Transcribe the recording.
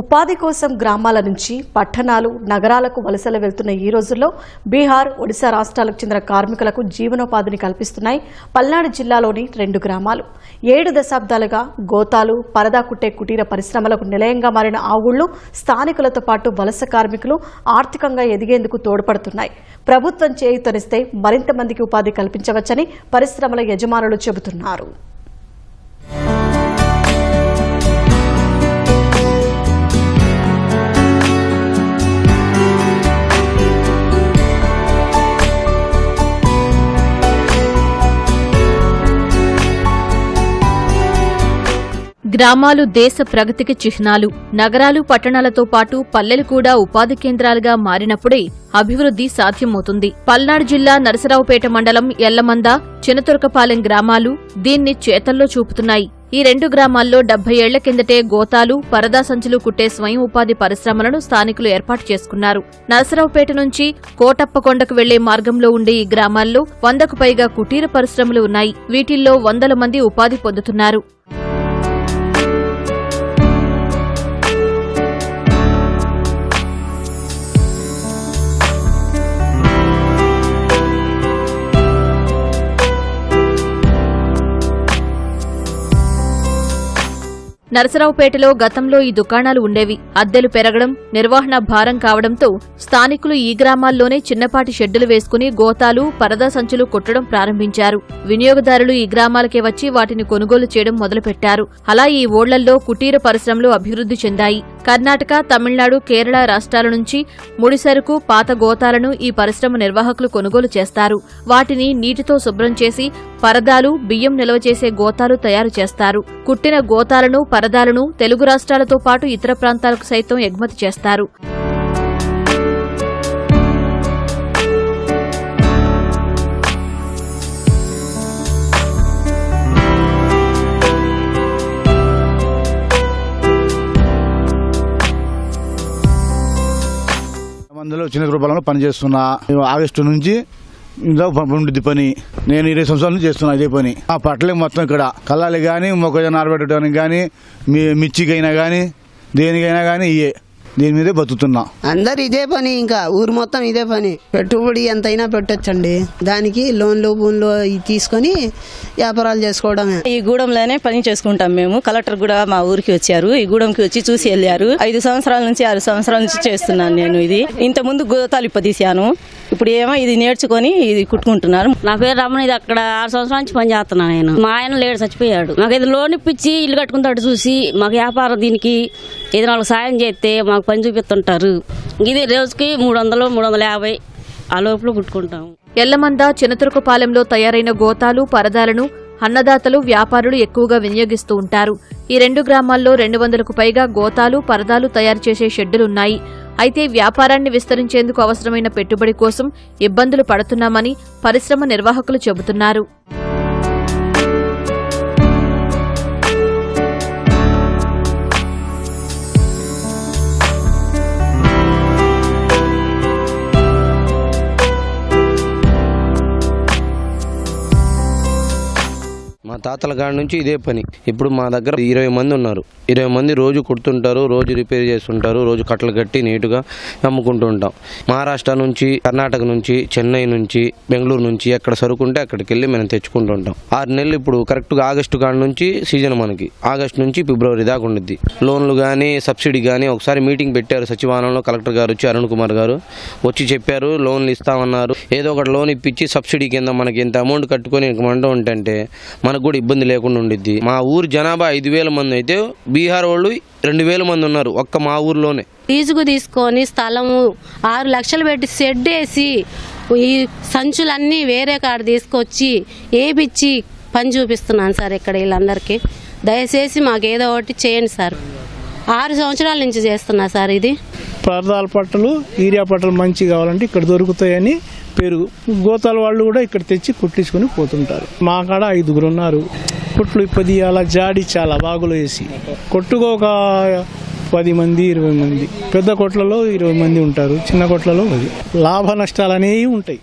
ఉపాధి కోసం గ్రామాల నుంచి పట్టణాలు నగరాలకు వలసలు వెళ్తున్న ఈ రోజుల్లో బీహార్ ఒడిశా రాష్ట్రాలకు చెందిన కార్మికులకు జీవనోపాధిని కల్పిస్తున్నాయి పల్నాడు జిల్లాలోని రెండు గ్రామాలు. ఏడు దశాబ్దాలుగా గోతాలు పరదా కుట్టే కుటీర పరిశ్రమలకు నిలయంగా మారిన ఆ ఊళ్ళు స్థానికులతో పాటు వలస కార్మికులు ఆర్థికంగా ఎదిగేందుకు తోడ్పడుతున్నాయి. ప్రభుత్వం చేయుతనిస్తే మరింత మందికి ఉపాధి కల్పించవచ్చని పరిశ్రమల యజమానులు చెబుతున్నారు. గ్రామాలు దేశ ప్రగతికి చిహ్నాలు. నగరాలు పట్టణాలతో పాటు పల్లెలు కూడా ఉపాధి కేంద్రాలుగా మారినప్పుడే అభివృద్ధి సాధ్యమవుతుంది. పల్నాడు జిల్లా నరసరావుపేట మండలం ఎల్లమంద చినతురకపాలెం గ్రామాలు దీన్ని చేతల్లో చూపుతున్నాయి. ఈ రెండు గ్రామాల్లో డెబ్బై ఏళ్ళ కిందటే గోతాలు పరదా సంచులు కుట్టే స్వయం ఉపాధి పరిశ్రమలను స్థానికులు ఏర్పాటు చేసుకున్నారు. నరసరావుపేట నుంచి కోటప్పకొండకు వెళ్ళే మార్గంలో ఉండే ఈ గ్రామాల్లో వందకు పైగా కుటీర పరిశ్రమలు ఉన్నాయి. వీటిల్లో వందల మంది ఉపాధి పొందుతున్నారు. నరసరావుపేటలో గతంలో ఈ దుకాణాలు ఉండేవి. అద్దెలు పెరగడం నిర్వహణ భారం కావడంతో స్థానికులు ఈ గ్రామాల్లోనే చిన్నపాటి షెడ్డులు వేసుకుని గోతాలు పరదా సంచులు కొట్టడం ప్రారంభించారు. వినియోగదారులు ఈ గ్రామాలకే వచ్చి వాటిని కొనుగోలు చేయడం మొదలుపెట్టారు. అలా ఈ ఓళ్ళల్లో కుటీర పరిశ్రమలు అభివృద్ధి చెందాయి. కర్ణాటక తమిళనాడు కేరళ రాష్ట్రాల నుంచి ముడిసరుకు పాత గోతాలను ఈ పరిశ్రమ నిర్వాహకులు కొనుగోలు చేస్తారు. వాటిని నీటితో శుభ్రం చేసి పరదాలు బియ్యం నిల్వ చేసే గోతాలు తయారు చేస్తారు. కుట్టిన గోతాలను పరదాలను తెలుగు రాష్ట్రాలతో పాటు ఇతర ప్రాంతాలకు సైతం ఎగుమతి చేస్తారు. అందులో చిన్న రూపాయలను పనిచేస్తున్నా. ఆగస్టు నుంచి ఇందులో ఉండిద్ది పని. నేను ఇరవై సంవత్సరాల నుంచి చేస్తున్నా ఇదే పని. ఆ పట్టలే మొత్తం ఇక్కడ. కళ్ళాలి కానీ మొక్కజొన్న ఆరబెట్టడానికి కానీ మీ మిర్చికైనా కానీ దేనికైనా కానీ ఇయే. దీని మీదే బతుకుతున్నా. అందరు ఇదే పని ఇంకా ఊరు మొత్తం ఇదే పని. పెట్టుబడి ఎంతైనా పెట్టొచ్చండి. దానికి లోన్లు బూన్లు ఇవి తీసుకొని వ్యాపారాలు చేసుకోవడమే. ఈ గూడెంలోనే పని చేసుకుంటాం మేము. కలెక్టర్ కూడా మా ఊరికి వచ్చారు. ఈ గూడెంకి వచ్చి చూసి వెళ్ళారు. ఐదు సంవత్సరాల నుంచి ఆరు సంవత్సరాల నుంచి చేస్తున్నాను నేను ఇది. ఇంత ముందు గోతాలు ఇప్ప తీశాను ఇప్పుడు ఏమో ఇది నేర్చుకొని ఇది కుట్టుకుంటున్నారు. నా పేరు రమణ ఇది అక్కడ ఆరు సంవత్సరాల నుంచి పని చేస్తున్నాను నేను. మా ఆయన లేడు చచ్చిపోయాడు. మాకు ఇది లోన్ ఇప్పించి ఇల్లు కట్టుకుంటాడు చూసి మాకు వ్యాపారం దీనికి ఏదైనా వాళ్ళకి సాయం చేస్తే మాకు పని చూపిస్తుంటారు. ఇది రోజుకి మూడు వందలు మూడు వందల యాభై ఆ లోపల కుట్టుకుంటాం ఎల్లమంద చినతురకపాలెంలో తయారైన గోతాలు పరదాలను అన్నదాతలు వ్యాపారులు ఎక్కువగా వినియోగిస్తూ ఉంటారు. ఈ రెండు గ్రామాల్లో రెండు వందలకు పైగా గోతాలు పరదాలు తయారు చేసే షెడ్డులున్నాయి. అయితే వ్యాపారాన్ని విస్తరించేందుకు అవసరమైన పెట్టుబడి కోసం ఇబ్బందులు పడుతున్నామని పరిశ్రమ నిర్వాహకులు చెబుతున్నారు. మా తాతల కాడ నుంచి ఇదే పని. ఇప్పుడు మా దగ్గర ఇరవై మంది ఉన్నారు. ఇరవై మంది రోజు కుడుతుంటారు రోజు రిపేర్ చేస్తుంటారు రోజు కట్టలు కట్టి నీటుగా అమ్ముకుంటూ ఉంటాం. మహారాష్ట్ర నుంచి కర్ణాటక నుంచి చెన్నై నుంచి బెంగళూరు నుంచి ఎక్కడ సరుకుంటే అక్కడికి వెళ్ళి మనం తెచ్చుకుంటూ ఉంటాం. ఆరు నెలలు ఇప్పుడు కరెక్ట్గా ఆగస్టు కాడ నుంచి సీజన్ మనకి. ఆగస్టు నుంచి ఫిబ్రవరి దాకా ఉండిద్ది. లోన్లు కానీ సబ్సిడీ కానీ ఒకసారి మీటింగ్ పెట్టారు సచివాలయంలో కలెక్టర్ గారు వచ్చి అరుణ్ కుమార్ గారు వచ్చి చెప్పారు లోన్లు ఇస్తామన్నారు. ఏదో ఒకటి లోన్ ఇప్పించి సబ్సిడీ కింద మనకి ఇంత అమౌంట్ కట్టుకొని మంట ఉంటే మన వాళ్ళకి కూడా ఇబ్బంది లేకుండా ఉండిద్ది. మా ఊరు జనాభా ఐదు వేల మంది అయితే బీహార్ వాళ్ళు రెండు వేల మంది ఉన్నారు ఒక్క మా ఊర్లోనే. లీజుకు తీసుకొని స్థలము ఆరు లక్షలు పెట్టి షెడ్ వేసి ఈ సంచులన్నీ వేరే కాడ తీసుకొచ్చి ఏపిచ్చి పని చూపిస్తున్నాను సార్ ఇక్కడ వీళ్ళందరికీ. దయచేసి మాకు ఏదో ఒకటి చేయండి సార్. ఆరు సంవత్సరాల నుంచి చేస్తున్నా సార్ ఇది. పదార్థాల పట్టలు ఈరియా పట్టలు మంచి కావాలంటే ఇక్కడ దొరుకుతాయని పెరుగు గోతాల వాళ్ళు కూడా ఇక్కడ తెచ్చి కుట్టించుకొని పోతుంటారు. మా కాడ ఐదుగురు ఉన్నారు. కుట్లు ఇప్పది అలా జాడి చాలా బాగులు వేసి. కొట్టుకు ఒక పది మంది ఇరవై మంది. పెద్ద కొట్లలో ఇరవై మంది ఉంటారు. చిన్న కొట్లలో పది. లాభ నష్టాలు అనేవి ఉంటాయి.